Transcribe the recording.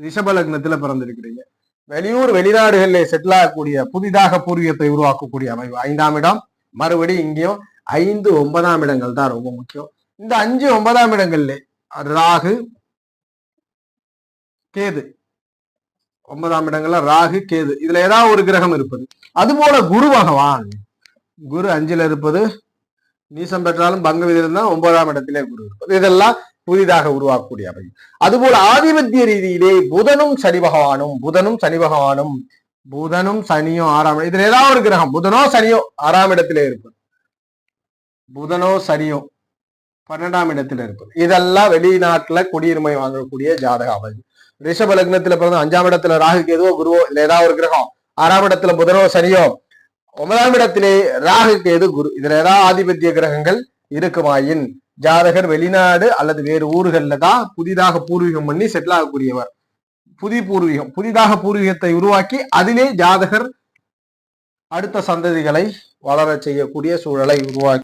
ரிஷப லக்னத்துல பிறந்திருக்கிறீங்க. வெளியூர் வெளிநாடுகளில் செட்டில் ஆகக்கூடிய புதிதாக பூர்வீகத்தை உருவாக்கக்கூடிய அமைப்பு ஐந்தாம் இடம். மறுபடி இங்கேயும் ஐந்து ஒன்பதாம் இடங்கள் தான் ரொம்ப முக்கியம். இந்த அஞ்சு ஒன்பதாம் இடங்கள்ல ராகு கேது. ஒன்பதாம் இடங்கள்ல ராகு கேது. இதுல ஏதாவது ஒரு கிரகம் இருப்பது. அது போல குரு பகவான். குரு அஞ்சுல இருப்பது. நீசம் பெற்றாலும் பங்க விதியில் தான் ஒன்பதாம் இடத்திலே குரு இருப்பது. இதெல்லாம் புதிதாக உருவாக்கக்கூடிய அவை அதுபோல ஆதிபத்திய ரீதியிலே புதனும் சனி பகவானும் புதனும் சனி பகவானும் புதனும் சனியும் ஆறாம் இதுல ஏதாவது ஒரு கிரகம் புதனோ சனியோ ஆறாம் இடத்திலே இருப்பது. புதனோ சனியோ பன்னெண்டாம் இடத்துல இருப்பது. இதெல்லாம் வெளிநாட்டுல குடியுரிமை வாங்கக்கூடிய ஜாதக அமைப்பு. ரிஷப லக்னத்துல பிறந்த அஞ்சாம் இடத்துல ராகு கேதுவோ குருவோ இல்ல ஏதாவது ஒரு கிரகம் ஆறாம் இடத்துல புதனோ சனியோ ஒன்பதாம் இடத்திலே ராகு கேது குரு. இதுல ஏதாவது ஆதிபத்திய கிரகங்கள் இருக்குமாயின் ஜாதகர் வெளிநாடு அல்லது வேறு ஊர்களில் தான் புதிதாக பூர்வீகம் பண்ணி செட்டில் ஆகக்கூடியவர். புதி பூர்வீகம் புதிதாக பூர்வீகத்தை உருவாக்கி அதிலே ஜாதகர் அடுத்த சந்ததிகளை வளர செய்யக்கூடிய சூழலை உருவாக்கி